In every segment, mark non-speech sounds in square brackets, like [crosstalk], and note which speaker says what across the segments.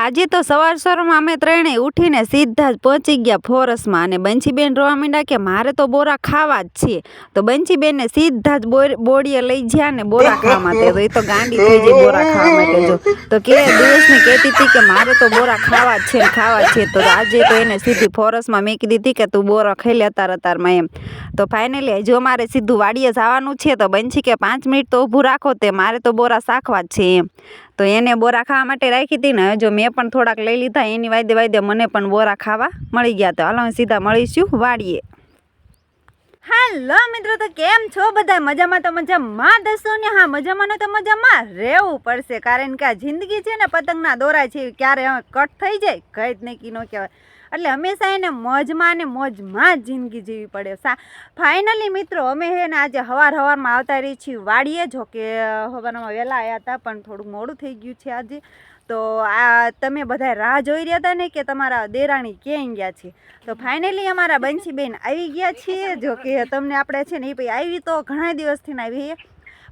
Speaker 1: આજે તો સવાર સવારમાં અમે ત્રણેય ઉઠીને સીધા જ પહોંચી ગયા ફોરસમાં અને બંછીબેન રોવા માંડ્યા કે મારે તો બોરા ખાવા જ છે. તો બંછીબેનને સીધા જ બોડીએ લઈ ગયા ને બોરા ખાવા માટે. તો એ તો ગાંડી થઈ જાય બોરા ખાવા માટે જો. તો કે દિવસને કહેતી હતી કે મારે તો બોરા ખાવા જ છે ખાવા છે. તો આજે તો એને સીધી ફોરસમાં મેં કીધી હતી કે તું બોરા ખાઈ લે અતાર અતારમાં એમ. તો ફાઇનલી જો મારે સીધું વાડીએ જવાનું છે. તો બંછી કે પાંચ મિનિટ તો ઊભું રાખો તે મારે તો બોરા શાખવા જ છે એમ. તો એને બોરા ખાવા માટે રાખી હતી ને, જો મેં પણ થોડાક લઈ લીધા, એની વાયદે વાયદે મને પણ બોરા ખાવા મળી ગયા. તો હાલો સીધા મળીશું, વાડીએ. હાલો મિત્રો, તો કેમ છો બધા? મજામાં તો મજામાં? દસો ને હા મજામાં તો મજામાં રહેવું પડશે. કારણ કે આ જિંદગી છે ને, પતંગના દોરા છે ક્યારે કટ થઈ જાય? કઈ જ નહીં ન કહેવાય. એટલે હંમેશા એને મોજમાં ને મોજમાં જ જિંદગી જીવી પડે. સા ફાઇનલી મિત્રો, અમે હે ને આજે હવાર હવારમાં આવતા રહી છીએ વાડીએ, જો કે હવારમાં વહેલા આવ્યા હતા, પણ થોડુંક મોડું થઈ ગયું છે આજે. તો આ, તમે બધા રાહ જોઈ રહ્યા હતા ને કે તમારા દેરાણી ક્યાંય ગયા છે? તો ફાઇનલી અમારા બંસીબેન આવી ગયા છીએ, જો કે તમને આપણે છે ને એ ભાઈ આવી તો ઘણા દિવસથી આવી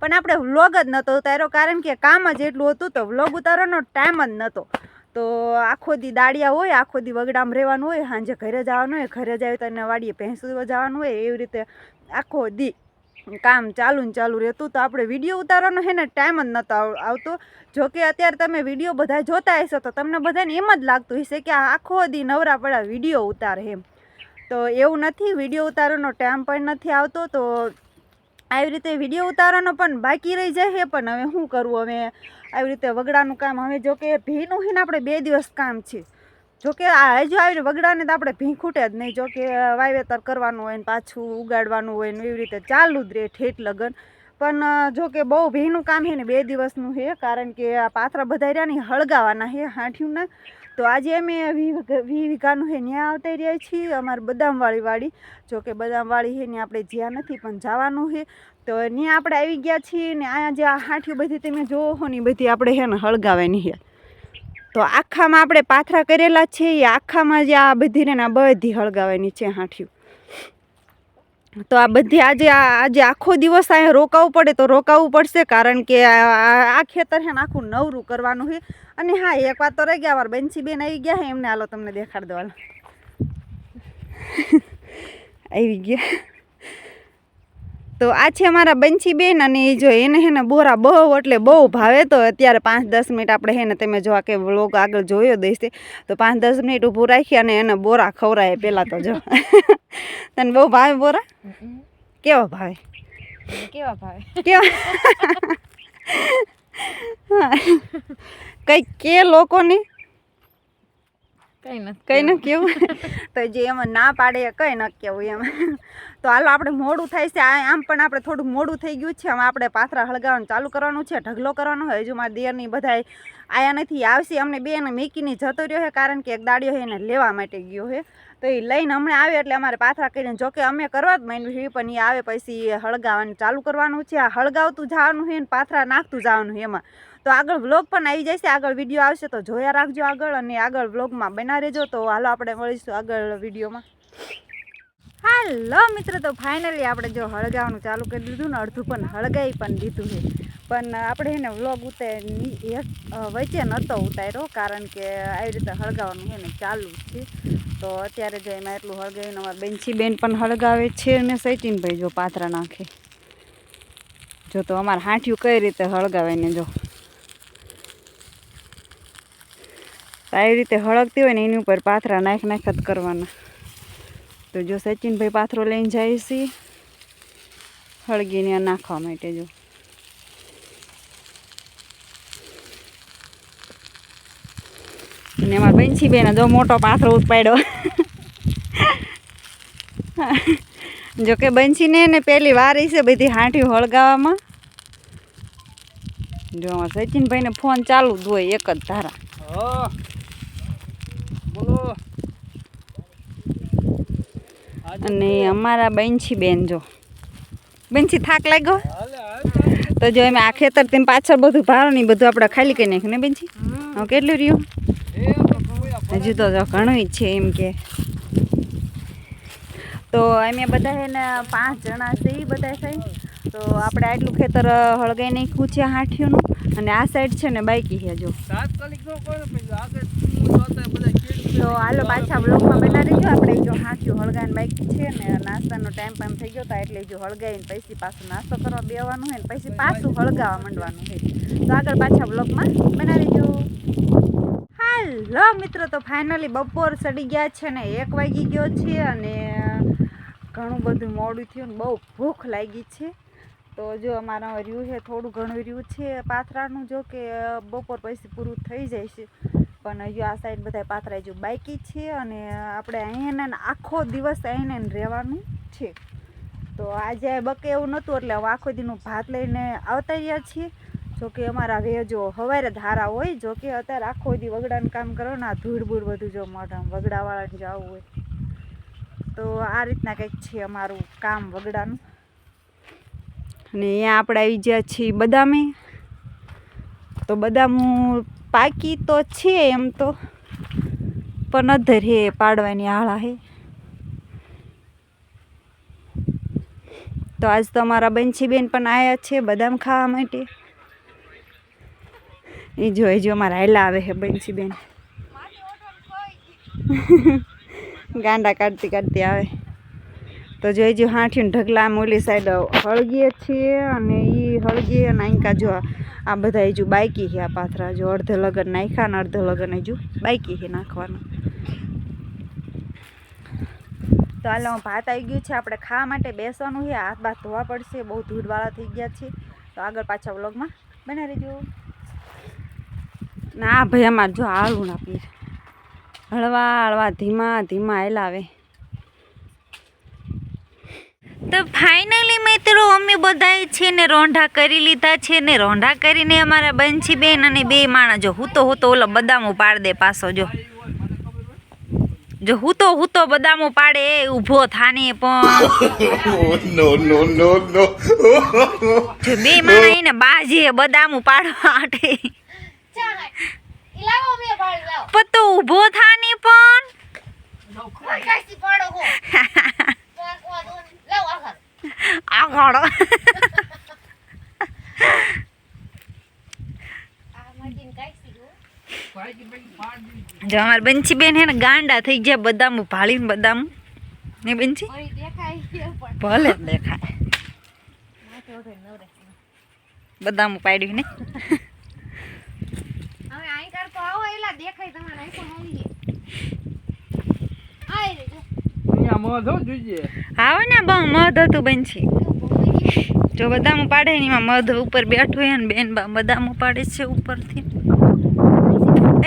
Speaker 1: પણ આપણે વ્લોગ જ નહોતો ઉતાર્યો, કારણ કે કામ જ એટલું હતું તો વ્લોગ ઉતારવાનો ટાઈમ જ નહોતો તો આખો દી દાડિયા હોય, આખો દી વગડામાં રહેવાનું હોય, સાંજે ઘરે જવાનું હોય, ઘરે જાય તો એને વાડીએ ભેંસું જવાનું હોય, એવી રીતે આખો દી કામ ચાલુ ને ચાલુ રહેતું. તો આપણે વીડિયો ઉતારવાનો હે ને ટાઈમ જ નહોતો આવતો. જો કે અત્યારે તમે વીડિયો બધા જોતા હશો, તો તમને બધાને એમ જ લાગતું હશે કે આખો દી નવરા પડ્યા વીડિયો ઉતારે એમ. તો એવું નથી, વીડિયો ઉતારવાનો ટાઈમ પણ નથી આવતો, તો આવી રીતે વીડિયો ઉતારવાનો પણ બાકી રહી જાય છે, પણ હવે શું કરવું? હવે આવી રીતે વગડાનું કામ, હવે જો કે ભીનું છે ને આપણે બે દિવસ કામ છે. જો કે આ હજુ આવી વગડાને તો આપણે ભી ખૂટે જ નહીં. જો કે વાવેતર કરવાનું હોય ને પાછું ઉગાડવાનું હોય ને એવી રીતે ચાલુ જ રહે ઠેઠ લગન. પણ જો કે બહુ ભીનું કામ છે ને બે દિવસનું છે કારણ કે આ પાથરા બધા રહ્યા ને હળગાવાના છે હાંઠિયુંના. તો આજે અમે વી વિઘાનું છે ત્યાં આવતા રહ્યા છીએ, અમારે બદામવાળી વાડી. જો બદામવાળી છે ને આપણે જ્યાં નથી, પણ જવાનું છે તો ત્યાં આપણે આવી ગયા છીએ ને અહીંયા જે આ હાંઠિયું બધી તમે જોવો હો ને બધી આપણે હે ને હળગાવાની છે તો આખામાં આપણે પાથરા કરેલા છે, એ આખામાં જે આ બધી ને બધી હળગાવાની છે હાંઠિયું તો આ બધી આજે આજે આખો દિવસ અહીંયા રોકાવું પડે તો રોકાવું પડશે, કારણ કે આ ખેતર છે આખું નવરું કરવાનું છે. અને હા, એક વાત તો રહી ગયા વાર બેન આવી ગયા હે એમને હાલો તમને દેખાડ દો [laughs] આવી ગયા. તો આ છે અમારા બંસીબેન અને એ જો એને હે ને બોરા બહુ એટલે બહુ ભાવે તો અત્યારે પાંચ દસ મિનિટ આપણે હે ને તમે જો આ કે વ્લોગ આગળ જોયો દેશે તો પાંચ દસ મિનિટ ઊભું રાખી અને એને બોરા ખવડાય પહેલાં તો જો. [laughs] તને બહુ ભાવે બોરા? કેવા ભાવે
Speaker 2: કેવા ભાવે
Speaker 1: કેવા કંઈક કે લોકોની
Speaker 2: કઈ
Speaker 1: કઈ ન કેવું તો જે એમાં ના પાડે એ કઈ ન કેવું એમ. તો હાલો આપણે મોડું થાય છે. આમ પણ આપણે થોડું મોડું થઈ ગયું છે. આમાં આપણે પાથરા હળગાવવાનું ચાલુ કરવાનું છે ઢગલો કરવાનો હોય હજુ મારા દેરની બધા આયા નથી, આવશે. અમને બે ને મેકીને જતો રહ્યો છે, કારણ કે એક દાડિયો છે એને લેવા માટે ગયો છે. તો એ લઈને હમણાં આવે એટલે અમારે પાથરા કરીને જોકે અમે કરવા જ માંડ્યું છે પણ એ આવે પછી એ હળગાવવાનું ચાલુ કરવાનું છે. આ હળગાવતું જવાનું છે ને પાથરા નાખતું જવાનું છે એમાં. તો આગળ વ્લોગ પણ આવી જશે. આગળ વીડિયો આવશે તો જોયા રાખજો આગળ અને આગળ વ્લોગમાં બના રહેજો. તો હાલો આપણે મળીશું આગળ વિડીયોમાં. હાલો મિત્રો, તો ફાઇનલી આપણે જો હળગાવવાનું ચાલુ કરી દીધું ને, અડધું પણ હળગાવી પણ દીધું છે. પણ આપણે એને વ્લોગ ઉતાર વચ્ચે નહોતો ઉતાર્યો, કારણ કે આવી રીતે હળગાવવાનું છે ને ચાલુ છે. તો અત્યારે જો એમાં એટલું હળગાવીને અમારા બેનસી બેન પણ હળગાવે છે અને સચિનભાઈ જો પાથરા નાખે. જો તો અમારે હાંઠિયું કઈ રીતે હળગાવે ને જો. આવી રીતે હળગતી હોય ને એની ઉપર પાથરા નાખ નાખ જ કરવાના. તો જો સચિનભાઈ પાથરો લઈને જાય છે. હળગીને નાખવા માટે જો. અને એમાં બંસી બેન જો મોટો પાથરો ઉપાડ્યો. જો કે બંસીને ને પહેલી વાર છે બધી હાંઠી હળગાવામાં જો અમારા સચિનભાઈને ફોન ચાલુ જ હોય એક જ ધારા.
Speaker 3: બોલો.
Speaker 1: અને અમારા બેનછી બેન જો. બેનછી થાક લાગ્યો? તો જો એમ આ ખેતર તેમ પાછળ બધું ભારો નહીં બધું આપણે ખાલી કરી નાખ્યું ને બેનજી હવે કેટલું રહ્યું? હજુ તો ઘણું જ છે એમ કે. તો અમે બધા એને પાંચ જણા છે એ બધા થઈ. તો આપણે આટલું ખેતર હળગાઈ નાખ્યું છે હાંઠિયુંનું અને આ સાઈડ છે ને બાઈકી છે જો
Speaker 3: તાત્કાલિક નો કોઈ ને પછી આગળ
Speaker 1: તો હાલો પાછા બ્લોગમાં બના રહીજો. આપણે જો હાંચ્યું હળગાઈને બાઈક છે ને, નાસ્તાનો ટાઈમ પણ થઈ ગયો હતા એટલે જો હળગાઈને પછી પાછું નાસ્તો કરવા બેવાનું હોય ને, પછી પાછું હળગાવા માંડવાનું હોય. તો આગળ પાછા બ્લોગમાં બના રહીજો. હાલો મિત્રો, તો ફાઇનલી બપોર સડી ગયા છે ને, એક વાગી ગયો છે અને ઘણું બધું મોડું થયું ને, બહુ ભૂખ લાગી છે. તો જો અમારા રહ્યું છે, થોડું ઘણું રહ્યું છે પાથરાનું, જો કે બપોર પછી પૂરું થઈ જાય છે. પણ હજુ આ સાઈડ બધા પાથરા હજુ બાકી છે અને આપણે અહીંને આખો દિવસ અહીંને રહેવાનું છે. તો આજે બકે એવું નહોતું એટલે હવે આખો દીનું ભાત લઈને આવતા રહ્યા છીએ. જોકે અમારા વેજો હવારે ધારા હોય જોકે અત્યારે આખો દી વગડાનું કામ કરો ને આ ધૂળ બૂળ બધું જો મોઢામાં વગડાવાળાને જવું હોય. તો આ રીતના કંઈક છે અમારું કામ વગડાનું. અને અહીંયા આપણે આવી ગયા છીએ બદામે. તો બદામ પાકી તો છે એમ તો. પણ અધર હે, પાડવાની આળા હે. તો આજ તો અમારા બંસીબેન પણ આવ્યા છે બદામ ખાવા માટે. એ જો એ જો, અમારા હેલા આવે છે બંસીબેન ગાંડા કાઢતી કાઢતી આવે. તો જો જો હાંઠીને ઢગલા મોલી સાઈડ હળગીએ છીએ અને એ હળગીએ અને આંકા જો આ બધા હજુ બાકી છે આ પાથરા જો અડધે લગન નાખ્યા ને અડધે લગન હજુ બાકી છે નાખવાનું. તો હાલ ભાત આવી ગયું છે. આપણે ખાવા માટે બેસવાનું છે. હાથ બાથ ધોવા પડશે. બહુ ધૂળવાળા થઈ ગયા છે. તો આગળ પાછા વ્લોગમાં બના રહેજો. ના ભાઈ, અમારે જો હાલું ના પીર. હળવા હળવા ધીમા ધીમા હેલાવે તો ફાઇનલી મિત્રો અમે બધાએ છે ને રોંઢા કરી લીધા છે ને રોંઢા કરીને અમારા બંછી બેન અને બે માણા જો હું તો હું તો ઓલો બદામો પાડ દે પાછો જો. જો હું તો હું તો બદામો પાડે એ ઊભો થાને પણ. [laughs]
Speaker 4: No.
Speaker 1: જો બે માણા એને બાજીએ બદામો પાડવા માટે.
Speaker 2: પતો ઊભો ભાડ
Speaker 1: પણ તો ઊભો થાને પણ. [laughs]
Speaker 2: કોઈ કાસી પાડો હો લાવો આગળ
Speaker 1: આગળ
Speaker 2: આ માટીન કાસી હો
Speaker 3: પાકી પાકી પાડ દીધી.
Speaker 1: જો અમારે બંછી બેન હે ને ગાંડા થઈ ગયા બદામો ભાળીને બદામ ને બંછી ભલે દેખાય બદામો પાડ્યું ને
Speaker 2: હવે આઈ તો આવો એલા દેખાય તમારે
Speaker 1: આવે ને બહુ મધ હતું બનશે. જો બદામો પાડે ને એમાં મધ ઉપર બેઠું હોય ને બેન બા બદામો પાડે છે ઉપરથી.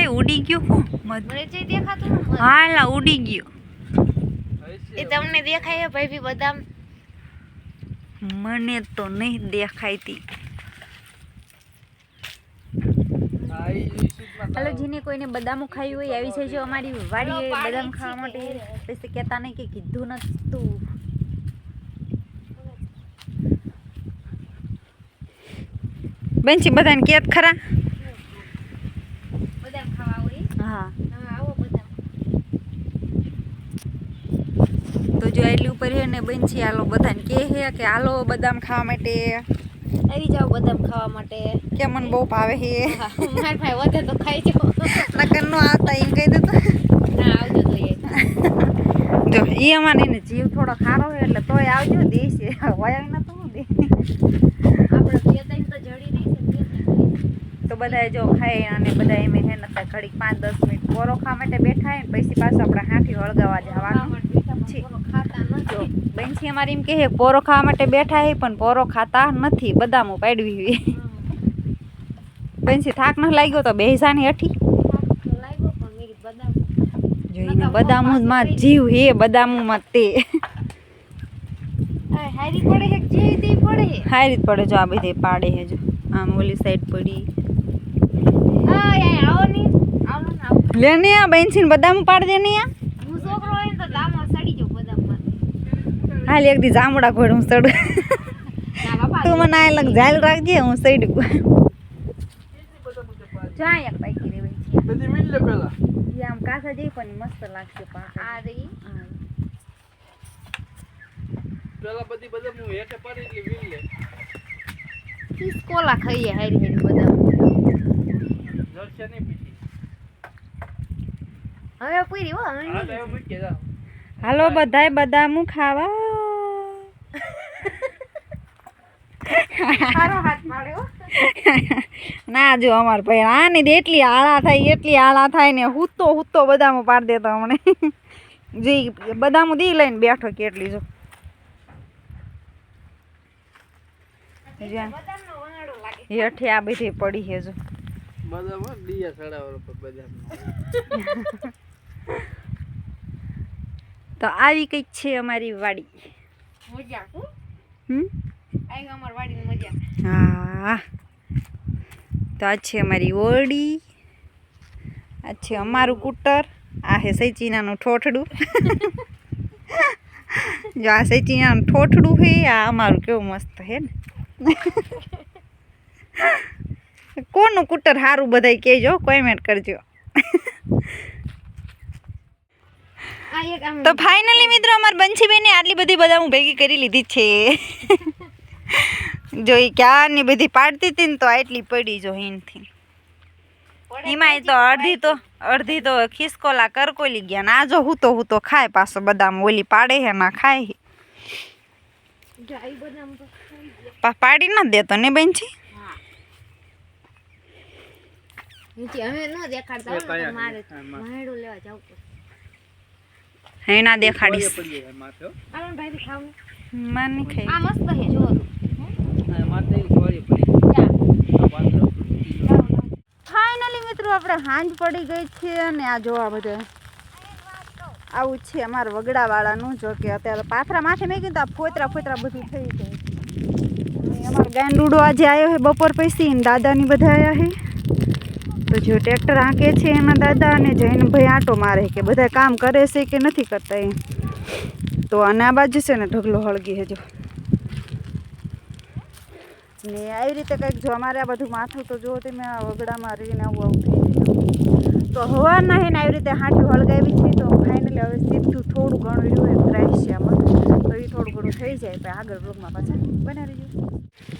Speaker 1: એ ઉડી ગયું હું મધ.
Speaker 2: મને જે દેખાતું.
Speaker 1: હાલા ઉડી ગયું.
Speaker 2: એ તમને દેખાય ભાઈ બી બદામ
Speaker 1: મને તો નહીં દેખાયતી
Speaker 3: આ ઈ ઈસુમાં
Speaker 1: હાલો જેને કોઈને બદામો ખાઈ હોય આવી છે જો અમારી વાડીએ બદામ ખાવા માટે પછી કહેતા નહીં કે કીધું નતું. બેનથી બધાને કેત ખરા?
Speaker 2: બદામ ખાવા હોય?
Speaker 1: હા. તો જો એટલી ઉપર હે ને બેનથી આલો બધાને કહે છે કે આલો બદામ ખાવા માટે.
Speaker 2: આવી જાવ બદામ ખાવા માટે.
Speaker 1: કે મને બહુ ભાવે
Speaker 2: હે. માર ભાઈ વધે તો ખાઈ જો
Speaker 1: નકર નો આવતા એમ કહી દેતો.
Speaker 2: ના આવજો તો એ.
Speaker 1: જો એ અમારે એને જીવ થોડો ખારો હોય એટલે તોય આવજો દેશે. વયા ન તો હું દે
Speaker 2: આપણે બે ત્રણ તો જડી નહીં છે બે
Speaker 1: બધા જો ખાઈ અને બધા એમ હે નતા ઘડીક પાંચ દસ મિનિટ પોરો ખાવા માટે બેઠા ને પછી પાછું આપણે હાથી હળગાવા જવાનું. છે.
Speaker 2: ખાતા
Speaker 1: જો બેનથી અમારે એમ કહે પોરો ખાવા માટે બેઠા હે પણ પોરો ખાતા નથી બદામો પાડવી હોય બેનસી થાક ન લાગ્યો તો બેસાની હઠી.
Speaker 2: તો લાગ્યો પણ
Speaker 1: જોઈને બદામમાં જીવ હે બદામોમાં તે.
Speaker 2: હારી પડે હે જે તે પડે?
Speaker 1: હારી પડે જો આ બધે પાડે હે જો. આમ ઓલી સાઈડ પડી
Speaker 2: આ યાર આવો ને આવો ને આવો
Speaker 1: લે ને આ બેનથી બદામ પાડ દે ને આ
Speaker 2: હું છોકરો હોય ને તો દામો સડી જાવ બદામમાં.
Speaker 1: હાલ એક દી જામડા ખોડ હું
Speaker 2: સડ. બાપા
Speaker 1: તું મને આ લગ ઝાલ રાખજે હું સઈડું જાય એક પાકી રે ભાઈ
Speaker 3: બધી મિલ લે પેલા.
Speaker 1: એ આમ કાસા જેવી પણ મસ્ત લાગશે પણ
Speaker 2: આ રહી.
Speaker 3: પેલા બધી બધા હું હેઠે પડી એટલે મિલ લે.
Speaker 2: કોલા ખાઈએ હારી હારી બદામ. હવે પૂરી હો
Speaker 1: હાલો બધાય બદામું ખાવા? ના જો અમાર ભાઈ આની એટલી આળા થાય એટલી આળા થાય ને હુતો હુતો બદામું પાડી દેતો હમણે. જે બદામું દી લઈને બેઠો કેટલી જો. હેઠે આ બધી પડી છે જો.
Speaker 3: બદામ ડીયા સડાવરો પર બદામ
Speaker 1: તો આવી કંઈક છે અમારી વાડી.
Speaker 2: મજા
Speaker 1: હમ?
Speaker 2: અમાર વાડીની મજા.
Speaker 1: હા. તો આ છે અમારી ઓરડી. આ છે અમારું કૂટર. આ હે સૈચીનાનું ઠોઠડું. [laughs] જો આ સૈચીનાનું ઠોઠડું છે આ અમારું કેવું મસ્ત હે ને. [laughs] કોનું કૂટર સારું બધાય કહેજો કોમેન્ટ કરજો. તો ફાઇનલી મિત્રો અમાર બંસીબેને આટલી બધી બધા હું ભેગી કરી લીધી છે. [laughs] જો એ ક્યારની બધી પાડતી હતી ને તો આટલી પડી જો હિનથી. એમાંય તો અડધી તો અડધી તો ખિસકોલા કરકોલી ગયા ને આ જો હું તો હું તો ખાય પાછો બદામ ઓલી પાડે હે ના ખાય પાડી ના દેતો ને બેનછી
Speaker 2: હા. અમે ન દેખાડતા મારે લેવા જવું
Speaker 1: હે ના દેખાડીશ માર નહીં ખાઈ
Speaker 2: આ મસ્ત છે જો.
Speaker 3: હા, ગયો.
Speaker 1: ફાઇનલી મિત્રો આપણે હાંજ પડી ગઈ છે અને આ જોવા બધે આવું છે અમારા વગડાવાળાનું જો કે અત્યારે પાથરા માથે મેં કીધું આ ફોતરા ફોતરા બધું થઈ જાય. અને અમારો ગાંડુડો આજે આવ્યો છે બપોર પછી ને દાદાની બધા આવ્યા છે તો જો ટ્રેક્ટર હાંકે છે એના દાદા અને જૈન ભાઈ આંટો મારે કે બધા કામ કરે છે કે નથી કરતા એમ. તો અને આ બાજુ છે ને ઢગલો હળગી હજો ને આવી રીતે કંઈક જો અમારે આ બધું માથું તો જો તમે આ વગડામાં રહીને આવું આવું થઈ તો હવા હે ને આવી રીતે હાંઠી હળગાવી છે તો ફાઇનલી હવે સીધું થોડું ઘણું રહ્યું એમ દ્રાશ્યમાં તો એ થોડું ઘણું થઈ જાય આગળ બ્લોગમાં પાછા બનાવી રહીશું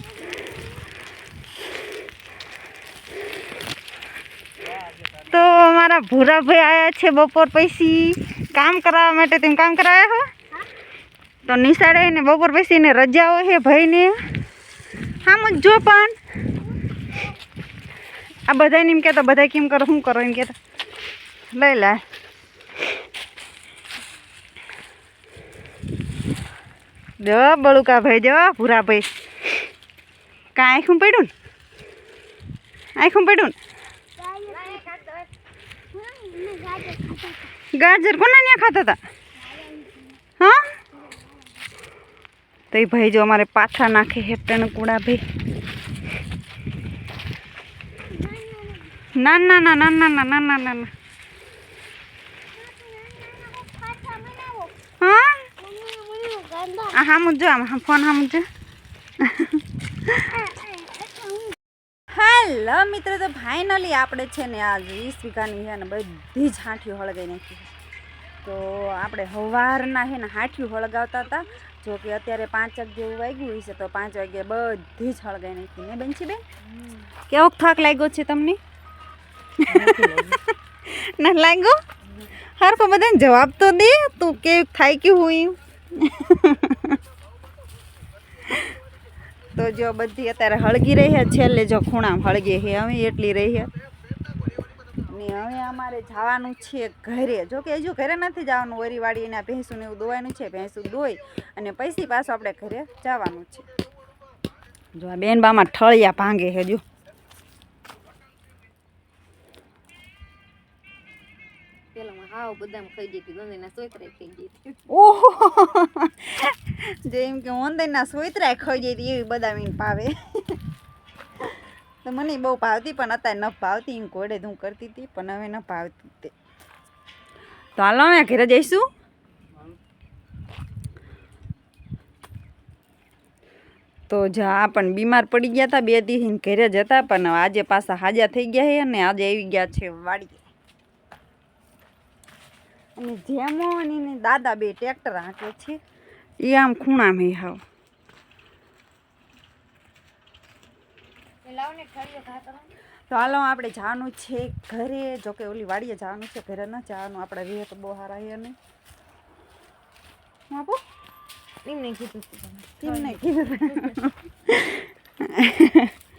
Speaker 1: તો ભૂરા ભૂરાભાઈ આવ્યા છે બપોર પછી. કામ કરાવવા માટે તેમ કામ કરાવ્યા હો? તો નિશાળે ને બપોર પછી ને રજાઓ હે ભાઈને. આમ જ જો પણ. આ બધાને એમ કહેતા, બધા કેમ કરો, શું કરો? એમ કહેતા. લઈ લે. જો બળુકા ભાઈ જો ભૂરા ભાઈ કાં આખું પડ્યું ને? આંખું પડ્યું ને? ગાજર કોના ત્યાં ખાતા હતા હા? તો એ ભાઈ જો અમારે પાછા નાખે હેઠળ કુડા ભાઈ. ના ના ના ના ના ના ના ના ના. હા? હા મુજો આમ ફોન હા મુજો હેલો, મિત્રો, તો ફાઇનલી આપણે છે ને આ વીસ વીઘાની છે ને બધી જ હાંઠીઓ હળગાઈ નાખી. તો આપણે સવારના છે ને હાઠિયું હળગાવતા હતા જો કે અત્યારે પાંચ જેવું વાગ્યું હશે, તો પાંચ વાગે બધી જ હળગાઈ નાખી. ને બેનછી બેન? કેવો થાક લાગ્યો છે તમને? [laughs] ના લાગ્યો? પણ બધાને જવાબ તો દે. તું કેવું થાય કે હું [laughs] તો જો બધી અત્યારે હળગી રહી છે. છેલ્લે જો ખૂણામાં હળગી છે અમે એટલી રહી છે ને હવે અમારે જવાનું છે ઘરે. જો કે હજુ ઘરે નથી જવાનું વરીવાળી એના ભેંસું ને એવું દોવાનું છે ભેંસું દોઈ અને પૈસી પાછું આપણે ઘરે જવાનું છે. જો આ બેન બામાં ઠળિયા ભાંગે હજુ જેમ કે ઓંદરના સોયતરાય ખાઈ જઈ [laughs] એવી બદામીને પાવે તો મને બહુ ભાવતી, પણ અત્યારે ન ભાવતી, એમ કોડે હું કરતી હતી, પણ હવે ન ભાવતી તે. તો હાલો અમે ઘરે જઈશું. તો જા પણ બીમાર પડી ગયા હતા બે દિવસ ઘરે હતા, પણ આજે પાછા હાજા થઈ ગયા છે અને આજે આવી ગયા છે વાડીએ. અને જેમો અને દાદા બે ટ્રેક્ટર હાંકે છે એ આમ ખૂણામાં હાવ
Speaker 2: એ લાવ ને ઠળિયો ઘા કરો
Speaker 1: તો હાલો આપણે જવાનું છે ઘરે. જોકે ઓલી વાડીએ જવાનું છે ઘરે ન જવાનું. આપણે રહે તો બહુ સારા હે નહીં આપું?
Speaker 2: એમને કીધું
Speaker 1: નહીં કીધું. [laughs]